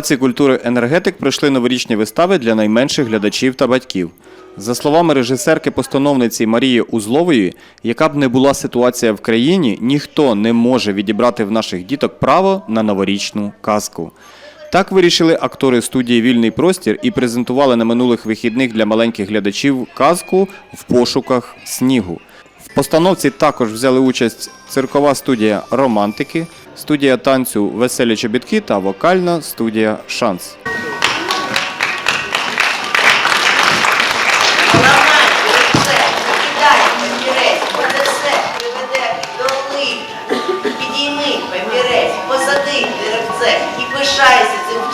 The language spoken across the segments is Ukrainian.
Палаці культури енергетик пройшли новорічні вистави для найменших глядачів та батьків. За словами режисерки-постановниці Марії Узлової, яка б не була ситуація в країні, ніхто не може відібрати в наших діток право на новорічну казку. Так вирішили актори студії Вільний простір і презентували на минулих вихідних для маленьких глядачів казку в пошуках снігу. Постановці також взяли участь циркова студія Романтики, студія танцю Веселі чобітки та вокальна студія Шанс.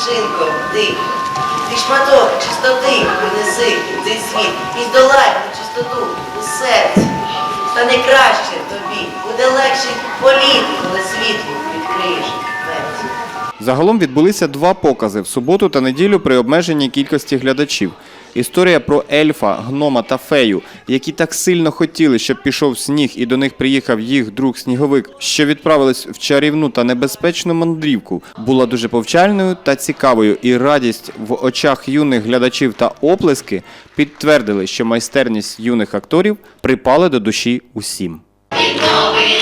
Вчинком ти. Ти шматок чистоти принеси цей світ і здолай чистоту у серці. Стане краще тобі, буде легший політ, коли світло відкриєш. Загалом відбулися два покази в суботу та неділю при обмеженій кількості глядачів. Історія про ельфа, гнома та фею, які так сильно хотіли, щоб пішов сніг і до них приїхав їх друг сніговик, що відправились в чарівну та небезпечну мандрівку, була дуже повчальною та цікавою, і радість в очах юних глядачів та оплески підтвердили, що майстерність юних акторів припали до душі усім. Під новий